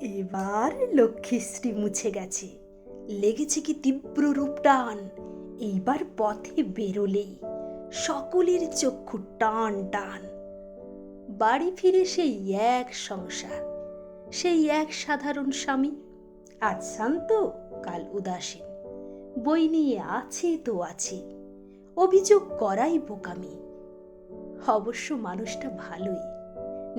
এবার লক্ষ্মীশ্রী মুছে গেছে। লেগেছে কি তীব্র রূপ টান এইবার পথে বেরোলেই সকলের চক্ষু টান টান। বাড়ি ফিরে সেই এক সংসার, সেই এক সাধারণ স্বামী। আজ শান্ত, কাল উদাসীন। বই নিয়ে আছে তো আছে, অভিযোগ করাই বোকামি। অবশ্য মানুষটা ভালোই।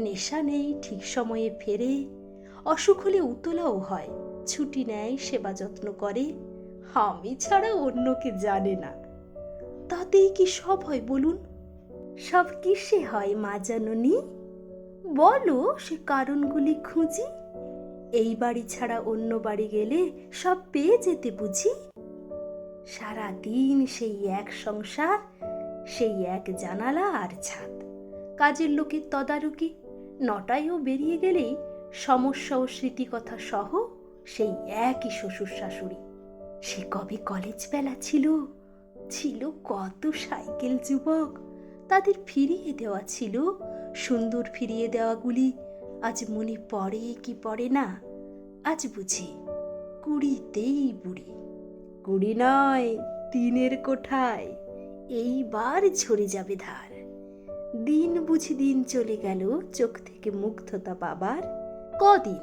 নেশা নেই, ঠিক সময়ে ফেরে অসুখ হলে উতলাও হয়। ছুটি নেয়, সেবা যত্ন করে। আমি ছাড়া অন্যকে জানে না। তাতেই কি সব হয় বলুন? সব কিসে হয় মা জাননী? বলো সে কারণগুলি খুঁজি। এই বাড়ি ছাড়া অন্য বাড়ি গেলে সব পেয়ে যেতে বুঝি। সারা দিন সেই এক সংসার, সেই এক জানালা আর ছাদ। কাজের লোকের তদারকি, নটায়ও বেরিয়ে গেলেই সমস্যা ও স্মৃতিকথা সহ সেই একই শ্বশুর শাশুড়ি সে কবে কলেজ বেলা ছিল? ছিল কত সাইকেল যুবক? তাদের ফিরিয়ে দেওয়া ছিল সুন্দর ফিরিয়ে দেওয়াগুলি। আজ মনে পড়ে কি পড়ে না? আজ বুঝি কুড়িতেই বুড়ি। কুড়ি নয়, তিনের কোঠায়। এইবার ঝরে যাবে ধার। দিন বুঝি দিন চলে গেল চোখ থেকে মুগ্ধতা বাবার কদিন?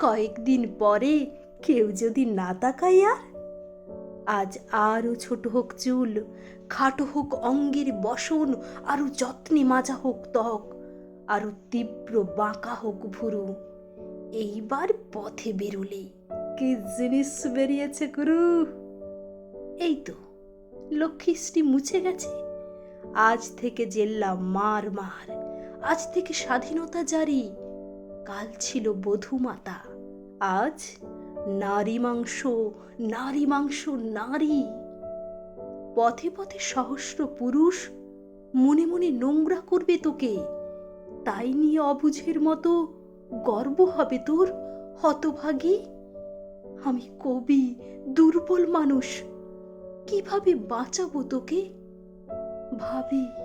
কয়েকদিন পরে কেউ যদি না তাকায় আর? আজ আরও ছোট হোক চুল, খাটো হোক অঙ্গের বসন, আরও যত্নে মাজা হোক ত্বক, আরও তীব্র বাঁকা হোক ভুরু। এইবার পথে বেরোলে কি জিনিস বেরিয়েছে গুরু? এই তো লক্ষ্মীশ্রী মুছে গেছে। আজ থেকে জেল্লা মার মার, আজ থেকে স্বাধীনতা জারি। কাল ছিল বধূমাতা। আজ নারী মাংস নারী মাংস, নারী। পথে পথে সহস্র পুরুষ মনে মনে নোংরা করবে তোকে। তাই নিয়ে অবুঝের মতো গর্ব হবে তোর, হতভাগী। আমি কবি, দুর্বল মানুষ, কীভাবে বাঁচাবো তোকে? ভাবি